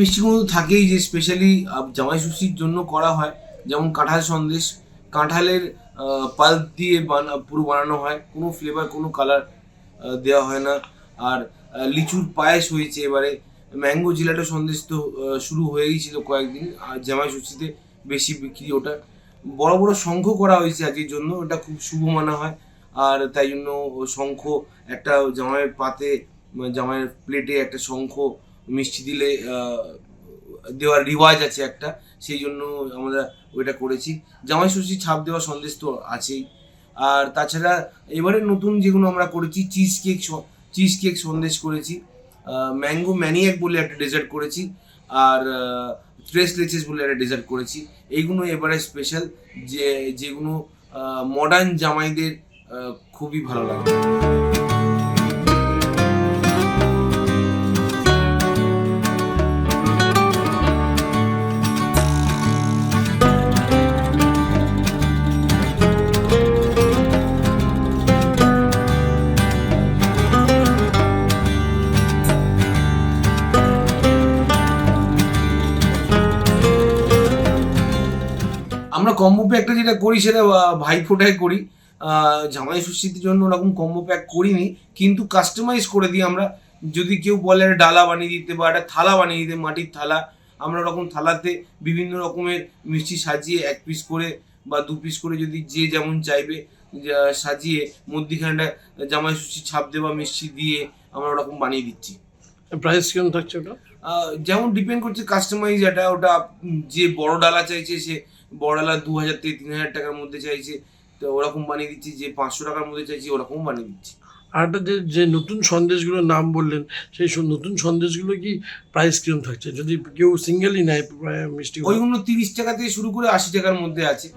মিষ্টিগুলো তো থাকেই যে স্পেশালি জামাই ষষ্ঠীর জন্য করা হয়। যেমন কাঁঠাল সন্দেশ। কাঁঠালের পাল্প দিয়ে বানা, পুরো বানানো হয়। কোনো ফ্লেভার কোনো কালার দেওয়া হয় না। আর লিচুর পায়েস হয়েছে এবারে। ম্যাঙ্গো জিলাটো সন্দেশ তো শুরু হয়েই ছিল কয়েকদিন। আর জামাই ষষ্ঠীতে বেশি বিক্রি ওটা। বড় বড় শঙ্খ করা হয়েছে আজকের জন্য। ওটা খুব শুভ মানা হয়। আর তাই জন্য শঙ্খ একটা জামাইয়ের পাতে, জামাইয়ের প্লেটে একটা শঙ্খ মিষ্টি দিলে দেওয়ার রিওয়াজ আছে একটা, সেই জন্য আমরা ওইটা করেছি। জামাই ষষ্ঠী ছাপ দেওয়া সন্দেশ তো আছেই। আর তাছাড়া এবারে নতুন যেগুলো আমরা করেছি cheese cake cheese cake sandesh করেছি। ম্যাঙ্গো ম্যানিয়াক বলে একটা ডেজার্ট করেছি। আর ট্রেস লেচেস বলে একটা ডেজার্ট করেছি। এইগুলো এবারে স্পেশাল যে, যেগুলো মডার্ন জামাইদের খুবই ভালো লাগে। আমরা কম্বো প্যাকটা যেটা করি সেটা ভাইফোঁটায় করি। জামাই ষষ্ঠীর জন্য ওরকম কম্বো প্যাক করিনি কিন্তু কাস্টমাইজ করে দিই আমরা। যদি কেউ বলে একটা ডালা বানিয়ে দিতে বা একটা থালা বানিয়ে দিতে মাটির থালা। আমরা ওরকম থালাতে বিভিন্ন রকমের মিষ্টি সাজিয়ে এক পিস করে বা দু পিস করে যদি যে যেমন চাইবে সাজিয়ে মধ্যিখানটা জামাই ষষ্ঠী ছাপ দেওয়া মিষ্টি দিয়ে আমরা ওরকম বানিয়ে দিচ্ছি। প্রাইস কেমন থাকছে ওটা? যেমন ডিপেন্ড করছে কাস্টমাইজ এটা ওটা যে বড় ডালা চাইছে সে বড় ডালা দু হাজার থেকে তিন হাজার টাকার মধ্যে চাইছে। তো ওরকম বানিয়ে দিচ্ছি যে পাঁচশো টাকার মধ্যে চাইছি ওরকম বানিয়ে দিচ্ছি। আর একটা যে যে নতুন সন্দেশগুলোর নাম বললেন সেই নতুন সন্দেশগুলো কি প্রাইস কিরম থাকছে? যদি কেউ সিঙ্গেলই নেয় মিষ্টি ওইগুলো তিরিশ টাকা থেকে শুরু করে আশি টাকার মধ্যে আছে।